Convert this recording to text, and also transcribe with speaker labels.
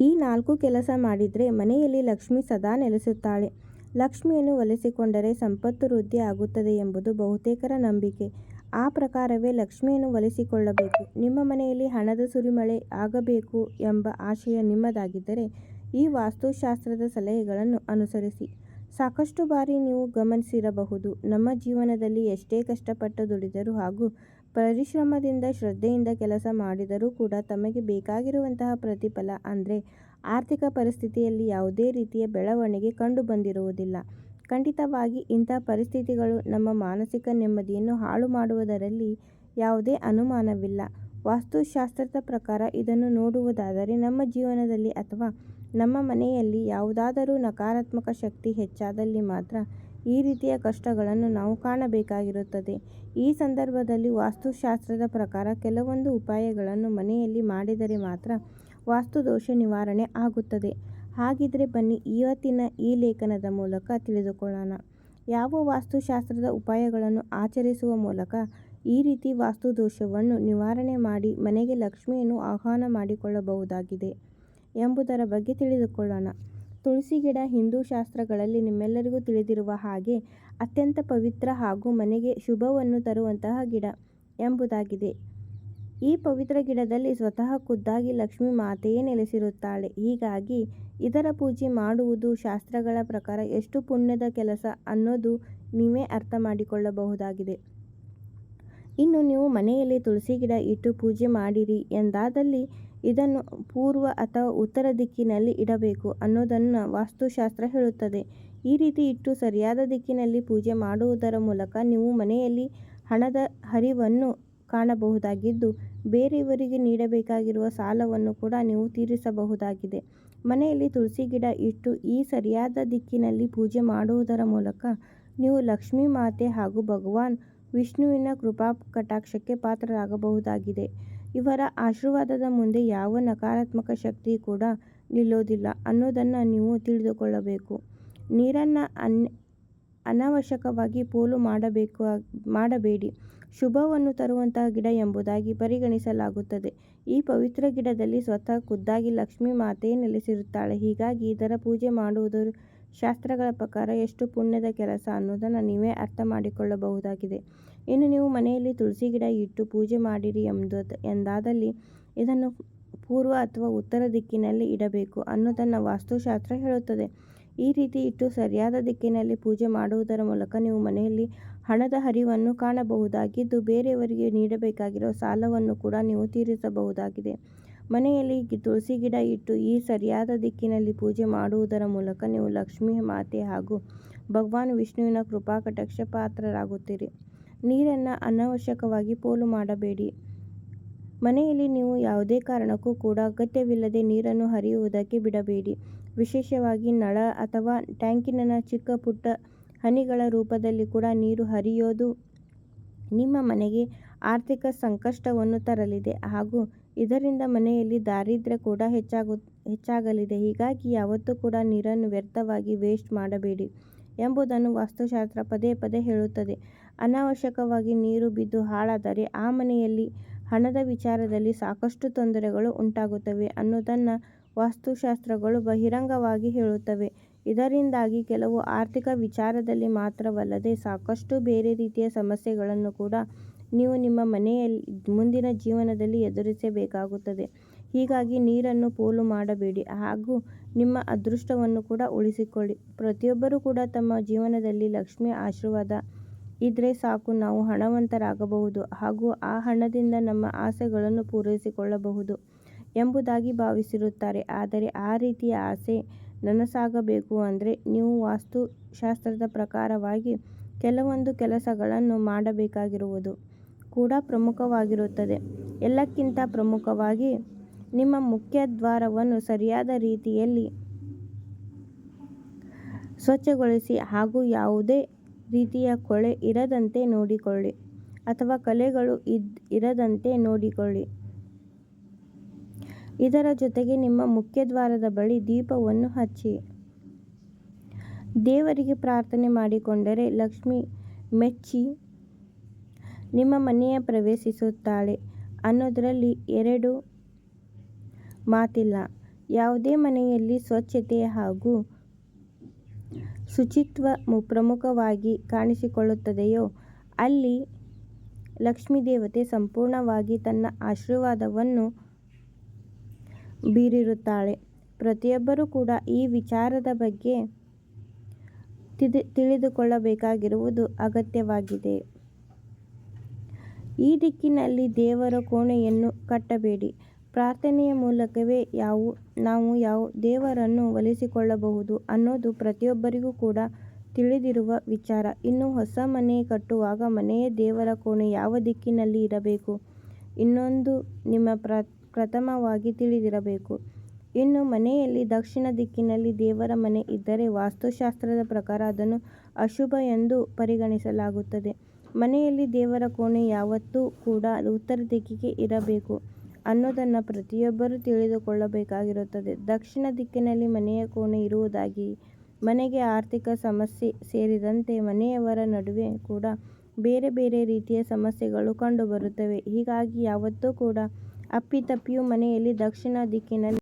Speaker 1: ಈ ನಾಲ್ಕು ಕೆಲಸ ಮಾಡಿದರೆ ಮನೆಯಲ್ಲಿ ಲಕ್ಷ್ಮಿ ಸದಾ ನೆಲೆಸುತ್ತಾಳೆ. ಲಕ್ಷ್ಮಿಯನ್ನು ಒಲಿಸಿಕೊಂಡರೆ ಸಂಪತ್ತು ವೃದ್ಧಿ ಆಗುತ್ತದೆ ಎಂಬುದು ಬಹುತೇಕರ ನಂಬಿಕೆ. ಆ ಪ್ರಕಾರವೇ ಲಕ್ಷ್ಮಿಯನ್ನು ಒಲಿಸಿಕೊಳ್ಳಬೇಕು. ನಿಮ್ಮ ಮನೆಯಲ್ಲಿ ಹಣದ ಸುರಿಮಳೆ ಆಗಬೇಕು ಎಂಬ ಆಶಯ ನಿಮ್ಮದಾಗಿದ್ದರೆ ಈ ವಾಸ್ತುಶಾಸ್ತ್ರದ ಸಲಹೆಗಳನ್ನು ಅನುಸರಿಸಿ. ಸಾಕಷ್ಟು ಬಾರಿ ನೀವು ಗಮನಿಸಿರಬಹುದು ನಮ್ಮ ಜೀವನದಲ್ಲಿ ಎಷ್ಟೇ ಕಷ್ಟಪಟ್ಟು ದುಡಿದರೂ ಹಾಗೂ ಪರಿಶ್ರಮದಿಂದ, ಶ್ರದ್ಧೆಯಿಂದ ಕೆಲಸ ಮಾಡಿದರೂ ಕೂಡ ತಮಗೆ ಬೇಕಾಗಿರುವಂತಹ ಪ್ರತಿಫಲ ಅಂದರೆ ಆರ್ಥಿಕ ಪರಿಸ್ಥಿತಿಯಲ್ಲಿ ಯಾವುದೇ ರೀತಿಯ ಬೆಳವಣಿಗೆ ಕಂಡುಬಂದಿರುವುದಿಲ್ಲ. ಖಂಡಿತವಾಗಿ ಇಂಥ ಪರಿಸ್ಥಿತಿಗಳು ನಮ್ಮ ಮಾನಸಿಕ ನೆಮ್ಮದಿಯನ್ನು ಹಾಳು ಮಾಡುವುದರಲ್ಲಿ ಯಾವುದೇ ಅನುಮಾನವಿಲ್ಲ. ವಾಸ್ತುಶಾಸ್ತ್ರದ ಪ್ರಕಾರ ಇದನ್ನು ನೋಡುವುದಾದರೆ ನಮ್ಮ ಜೀವನದಲ್ಲಿ ಅಥವಾ ನಮ್ಮ ಮನೆಯಲ್ಲಿ ಯಾವುದಾದರೂ ನಕಾರಾತ್ಮಕ ಶಕ್ತಿ ಹೆಚ್ಚಾದಲ್ಲಿ ಮಾತ್ರ ಈ ರೀತಿಯ ಕಷ್ಟಗಳನ್ನು ನಾವು ಕಾಣಬೇಕಾಗಿರುತ್ತದೆ. ಈ ಸಂದರ್ಭದಲ್ಲಿ ವಾಸ್ತುಶಾಸ್ತ್ರದ ಪ್ರಕಾರ ಕೆಲವೊಂದು ಉಪಾಯಗಳನ್ನು ಮನೆಯಲ್ಲಿ ಮಾಡಿದರೆ ಮಾತ್ರ ವಾಸ್ತುದೋಷ ನಿವಾರಣೆ ಆಗುತ್ತದೆ. ಹಾಗಿದ್ರೆ ಬನ್ನಿ, ಇವತ್ತಿನ ಈ ಲೇಖನದ ಮೂಲಕ ತಿಳಿದುಕೊಳ್ಳೋಣ. ಯಾವ ವಾಸ್ತುಶಾಸ್ತ್ರದ ಉಪಾಯಗಳನ್ನು ಆಚರಿಸುವ ಮೂಲಕ ಈ ರೀತಿ ವಾಸ್ತುದೋಷವನ್ನು ನಿವಾರಣೆ ಮಾಡಿ ಮನೆಗೆ ಲಕ್ಷ್ಮಿಯನ್ನು ಆಹ್ವಾನ ಮಾಡಿಕೊಳ್ಳಬಹುದಾಗಿದೆ ಎಂಬುದರ ಬಗ್ಗೆ ತಿಳಿದುಕೊಳ್ಳೋಣ. ತುಳಸಿ ಗಿಡ ಹಿಂದೂ ಶಾಸ್ತ್ರಗಳಲ್ಲಿ ನಿಮ್ಮೆಲ್ಲರಿಗೂ ತಿಳಿದಿರುವ ಹಾಗೆ ಅತ್ಯಂತ ಪವಿತ್ರ ಹಾಗೂ ಮನೆಗೆ ಶುಭವನ್ನು ತರುವಂತಹ ಗಿಡ ಎಂಬುದಾಗಿದೆ. ಈ ಪವಿತ್ರ ಗಿಡದಲ್ಲಿ ಸ್ವತಃ ಖುದ್ದಾಗಿ ಲಕ್ಷ್ಮೀ ಮಾತೆಯೇ ನೆಲೆಸಿರುತ್ತಾಳೆ. ಹೀಗಾಗಿ ಇದರ ಪೂಜೆ ಮಾಡುವುದು ಶಾಸ್ತ್ರಗಳ ಪ್ರಕಾರ ಎಷ್ಟು ಪುಣ್ಯದ ಕೆಲಸ ಅನ್ನೋದು ನೀವೇ ಅರ್ಥ ಮಾಡಿಕೊಳ್ಳಬಹುದಾಗಿದೆ. ಇನ್ನು ನೀವು ಮನೆಯಲ್ಲಿ ತುಳಸಿ ಗಿಡ ಇಟ್ಟು ಪೂಜೆ ಮಾಡಿರಿ ಎಂದಾದಲ್ಲಿ ಇದನ್ನು ಪೂರ್ವ ಅಥವಾ ಉತ್ತರ ದಿಕ್ಕಿನಲ್ಲಿ ಇಡಬೇಕು ಅನ್ನೋದನ್ನು ವಾಸ್ತುಶಾಸ್ತ್ರ ಹೇಳುತ್ತದೆ. ಈ ರೀತಿ ಇಟ್ಟು ಸರಿಯಾದ ದಿಕ್ಕಿನಲ್ಲಿ ಪೂಜೆ ಮಾಡುವುದರ ಮೂಲಕ ನೀವು ಮನೆಯಲ್ಲಿ ಹಣದ ಹರಿವನ್ನು ಕಾಣಬಹುದಾಗಿದ್ದು, ಬೇರೆಯವರಿಗೆ ನೀಡಬೇಕಾಗಿರುವ ಸಾಲವನ್ನು ಕೂಡ ನೀವು ತೀರಿಸಬಹುದಾಗಿದೆ. ಮನೆಯಲ್ಲಿ ತುಳಸಿ ಗಿಡ ಇಟ್ಟು ಈ ಸರಿಯಾದ ದಿಕ್ಕಿನಲ್ಲಿ ಪೂಜೆ ಮಾಡುವುದರ ಮೂಲಕ ನೀವು ಲಕ್ಷ್ಮೀ ಮಾತೆ ಹಾಗೂ ಭಗವಾನ್ ವಿಷ್ಣುವಿನ ಕೃಪಾಕಟಾಕ್ಷಕ್ಕೆ ಪಾತ್ರರಾಗಬಹುದಾಗಿದೆ. ಇವರ ಆಶೀರ್ವಾದದ ಮುಂದೆ ಯಾವ ನಕಾರಾತ್ಮಕ ಶಕ್ತಿ ಕೂಡ ನಿಲ್ಲೋದಿಲ್ಲ ಅನ್ನೋದನ್ನ ನೀವು ತಿಳಿದುಕೊಳ್ಳಬೇಕು. ನೀರನ್ನ ಅನವಶ್ಯಕವಾಗಿ ಪೋಲು ಮಾಡಬೇಡಿ. ಶುಭವನ್ನು ತರುವಂತಹ ಗಿಡ ಎಂಬುದಾಗಿ ಪರಿಗಣಿಸಲಾಗುತ್ತದೆ. ಈ ಪವಿತ್ರ ಗಿಡದಲ್ಲಿ ಸ್ವತಃ ಖುದ್ದಾಗಿ ಲಕ್ಷ್ಮೀ ಮಾತೆಯೇ ನೆಲೆಸಿರುತ್ತಾಳೆ. ಹೀಗಾಗಿ ಇದರ ಪೂಜೆ ಮಾಡುವುದು ಶಾಸ್ತ್ರಗಳ ಪ್ರಕಾರ ಎಷ್ಟು ಪುಣ್ಯದ ಕೆಲಸ ಅನ್ನೋದನ್ನ ನೀವೇ ಅರ್ಥ ಮಾಡಿಕೊಳ್ಳಬಹುದಾಗಿದೆ. ಇನ್ನು ನೀವು ಮನೆಯಲ್ಲಿ ತುಳಸಿ ಗಿಡ ಇಟ್ಟು ಪೂಜೆ ಮಾಡಿರಿ ಎಂದಾದಲ್ಲಿ ಇದನ್ನು ಪೂರ್ವ ಅಥವಾ ಉತ್ತರ ದಿಕ್ಕಿನಲ್ಲಿ ಇಡಬೇಕು ಅನ್ನೋದನ್ನು ವಾಸ್ತುಶಾಸ್ತ್ರ ಹೇಳುತ್ತದೆ. ಈ ರೀತಿ ಇಟ್ಟು ಸರಿಯಾದ ದಿಕ್ಕಿನಲ್ಲಿ ಪೂಜೆ ಮಾಡುವುದರ ಮೂಲಕ ನೀವು ಮನೆಯಲ್ಲಿ ಹಣದ ಹರಿವನ್ನು ಕಾಣಬಹುದಾಗಿದ್ದು ಬೇರೆಯವರಿಗೆ ನೀಡಬೇಕಾಗಿರುವ ಸಾಲವನ್ನು ಕೂಡ ನೀವು ತೀರಿಸಬಹುದಾಗಿದೆ. ಮನೆಯಲ್ಲಿ ತುಳಸಿ ಗಿಡ ಇಟ್ಟು ಈ ಸರಿಯಾದ ದಿಕ್ಕಿನಲ್ಲಿ ಪೂಜೆ ಮಾಡುವುದರ ಮೂಲಕ ನೀವು ಲಕ್ಷ್ಮೀ ಮಾತೆ ಹಾಗೂ ಭಗವಾನ್ ವಿಷ್ಣುವಿನ ಕೃಪಾಕಟಕ್ಷ ಪಾತ್ರರಾಗುತ್ತೀರಿ. ನೀರನ್ನ ಅನವಶ್ಯಕವಾಗಿ ಪೋಲು ಮಾಡಬೇಡಿ. ಮನೆಯಲ್ಲಿ ನೀವು ಯಾವುದೇ ಕಾರಣಕ್ಕೂ ಕೂಡ ಅಗತ್ಯವಿಲ್ಲದೆ ನೀರನ್ನು ಹರಿಯುವುದಕ್ಕೆ ಬಿಡಬೇಡಿ. ವಿಶೇಷವಾಗಿ ನಳ ಅಥವಾ ಟ್ಯಾಂಕಿನ ಚಿಕ್ಕ ಪುಟ್ಟ ಹನಿಗಳ ರೂಪದಲ್ಲಿ ಕೂಡ ನೀರು ಹರಿಯೋದು ನಿಮ್ಮ ಮನೆಗೆ ಆರ್ಥಿಕ ಸಂಕಷ್ಟವನ್ನು ತರಲಿದೆ ಹಾಗೂ ಇದರಿಂದ ಮನೆಯಲ್ಲಿ ದಾರಿದ್ರ್ಯ ಕೂಡ ಹೆಚ್ಚಾಗು, ಹೆಚ್ಚಾಗಲಿದೆ. ಹೀಗಾಗಿ ಯಾವತ್ತೂ ಕೂಡ ನೀರನ್ನು ವ್ಯರ್ಥವಾಗಿ ವೇಸ್ಟ್ ಮಾಡಬೇಡಿ ಎಂಬುದನ್ನು ವಾಸ್ತುಶಾಸ್ತ್ರ ಪದೇ ಪದೇ ಹೇಳುತ್ತದೆ. ಅನಾವಶ್ಯಕವಾಗಿ ನೀರು ಬಿದ್ದು ಹಾಳಾದರೆ ಆ ಮನೆಯಲ್ಲಿ ಹಣದ ವಿಚಾರದಲ್ಲಿ ಸಾಕಷ್ಟು ತೊಂದರೆಗಳು ಉಂಟಾಗುತ್ತವೆ ಅನ್ನೋದನ್ನು ವಾಸ್ತುಶಾಸ್ತ್ರಗಳು ಬಹಿರಂಗವಾಗಿ ಹೇಳುತ್ತವೆ. ಇದರಿಂದಾಗಿ ಕೆಲವು ಆರ್ಥಿಕ ವಿಚಾರದಲ್ಲಿ ಮಾತ್ರವಲ್ಲದೆ ಸಾಕಷ್ಟು ಬೇರೆ ರೀತಿಯ ಸಮಸ್ಯೆಗಳನ್ನು ಕೂಡ ನೀವು ನಿಮ್ಮ ಮನೆಯಲ್ಲಿ ಮುಂದಿನ ಜೀವನದಲ್ಲಿ ಎದುರಿಸಬೇಕಾಗುತ್ತದೆ. ಹೀಗಾಗಿ ನೀರನ್ನು ಪೋಲು ಮಾಡಬೇಡಿ ಹಾಗೂ ನಿಮ್ಮ ಅದೃಷ್ಟವನ್ನು ಕೂಡ ಉಳಿಸಿಕೊಳ್ಳಿ. ಪ್ರತಿಯೊಬ್ಬರೂ ಕೂಡ ತಮ್ಮ ಜೀವನದಲ್ಲಿ ಲಕ್ಷ್ಮಿಯ ಆಶೀರ್ವಾದ ಇದ್ರೆ ಸಾಕು ನಾವು ಹಣವಂತರಾಗಬಹುದು ಹಾಗೂ ಆ ಹಣದಿಂದ ನಮ್ಮ ಆಸೆಗಳನ್ನು ಪೂರೈಸಿಕೊಳ್ಳಬಹುದು ಎಂಬುದಾಗಿ ಭಾವಿಸಿರುತ್ತಾರೆ. ಆದರೆ ಆ ರೀತಿಯ ಆಸೆ ನನಸಾಗಬೇಕು ಅಂದ್ರೆ ನೀವು ವಾಸ್ತು ಶಾಸ್ತ್ರದ ಪ್ರಕಾರವಾಗಿ ಕೆಲವೊಂದು ಕೆಲಸಗಳನ್ನು ಮಾಡಬೇಕಾಗಿರುವುದು ಕೂಡ ಪ್ರಮುಖವಾಗಿರುತ್ತದೆ. ಎಲ್ಲಕ್ಕಿಂತ ಪ್ರಮುಖವಾಗಿ ನಿಮ್ಮ ಮುಖ್ಯದ್ವಾರವನ್ನು ಸರಿಯಾದ ರೀತಿಯಲ್ಲಿ ಸ್ವಚ್ಛಗೊಳಿಸಿ ಹಾಗೂ ಯಾವುದೇ ರೀತಿಯ ಕೊಳೆ ಇರದಂತೆ ನೋಡಿಕೊಳ್ಳಿ ಅಥವಾ ಕಲೆಗಳು ಇರದಂತೆ ನೋಡಿಕೊಳ್ಳಿ. ಇದರ ಜೊತೆಗೆ ನಿಮ್ಮ ಮುಖ್ಯದ್ವಾರದ ಬಳಿ ದೀಪವನ್ನು ಹಚ್ಚಿ ದೇವರಿಗೆ ಪ್ರಾರ್ಥನೆ ಮಾಡಿಕೊಂಡರೆ ಲಕ್ಷ್ಮಿ ಮೆಚ್ಚಿ ನಿಮ್ಮ ಮನೆಯ ಪ್ರವೇಶಿಸುತ್ತಾಳೆ ಅನ್ನೋದರಲ್ಲಿ ಎರಡು ಮಾತಿಲ್ಲ. ಯಾವುದೇ ಮನೆಯಲ್ಲಿ ಸ್ವಚ್ಛತೆ ಹಾಗೂ ಶುಚಿತ್ವ ಪ್ರಮುಖವಾಗಿ ಕಾಣಿಸಿಕೊಳ್ಳುತ್ತದೆಯೋ, ಅಲ್ಲಿ ಲಕ್ಷ್ಮೀದೇವತೆ ಸಂಪೂರ್ಣವಾಗಿ ತನ್ನ ಆಶೀರ್ವಾದವನ್ನು ಬೀರಿರುತ್ತಾಳೆ. ಪ್ರತಿಯೊಬ್ಬರೂ ಕೂಡ ಈ ವಿಚಾರದ ಬಗ್ಗೆ ತಿಳಿದುಕೊಳ್ಳಬೇಕಾಗಿರುವುದು ಅಗತ್ಯವಾಗಿದೆ. ಈ ದಿಕ್ಕಿನಲ್ಲಿ ದೇವರ ಕೋಣೆಯನ್ನು ಕಟ್ಟಬೇಡಿ. ಪ್ರಾರ್ಥನೆಯ ಮೂಲಕವೇ ನಾವು ದೇವರನ್ನು ಒಲಿಸಿಕೊಳ್ಳಬಹುದು ಅನ್ನೋದು ಪ್ರತಿಯೊಬ್ಬರಿಗೂ ಕೂಡ ತಿಳಿದಿರುವ ವಿಚಾರ. ಇನ್ನು ಹೊಸ ಮನೆ ಕಟ್ಟುವಾಗ ಮನೆಯ ದೇವರ ಕೋಣೆ ಯಾವ ದಿಕ್ಕಿನಲ್ಲಿ ಇರಬೇಕು ಎನ್ನುವುದು ನಿಮಗೆ ಪ್ರಥಮವಾಗಿ ತಿಳಿದಿರಬೇಕು. ಇನ್ನು ಮನೆಯಲ್ಲಿ ದಕ್ಷಿಣ ದಿಕ್ಕಿನಲ್ಲಿ ದೇವರ ಮನೆ ಇದ್ದರೆ ವಾಸ್ತುಶಾಸ್ತ್ರದ ಪ್ರಕಾರ ಅದನ್ನು ಅಶುಭ ಎಂದು ಪರಿಗಣಿಸಲಾಗುತ್ತದೆ. ಮನೆಯಲ್ಲಿ ದೇವರ ಕೋಣೆ ಯಾವತ್ತೂ ಕೂಡ ಉತ್ತರ ದಿಕ್ಕಿಗೆ ಇರಬೇಕು ಅನ್ನೋದನ್ನ ಪ್ರತಿಯೊಬ್ಬರೂ ತಿಳಿದುಕೊಳ್ಳಬೇಕಾಗಿರುತ್ತದೆ. ದಕ್ಷಿಣ ದಿಕ್ಕಿನಲ್ಲಿ ಮನೆಯ ಕೋಣೆ ಇರುವುದಾಗಿ, ಮನೆಗೆ ಆರ್ಥಿಕ ಸಮಸ್ಯೆ ಸೇರಿದಂತೆ ಮನೆಯವರ ನಡುವೆ ಕೂಡ ಬೇರೆ ಬೇರೆ ರೀತಿಯ ಸಮಸ್ಯೆಗಳು ಕಂಡುಬರುತ್ತವೆ. ಹೀಗಾಗಿ ಯಾವತ್ತೂ ಕೂಡ ಅಪ್ಪಿತಪ್ಪಿಯೂ ಮನೆಯಲ್ಲಿ ದಕ್ಷಿಣ ದಿಕ್ಕಿನಲ್ಲಿ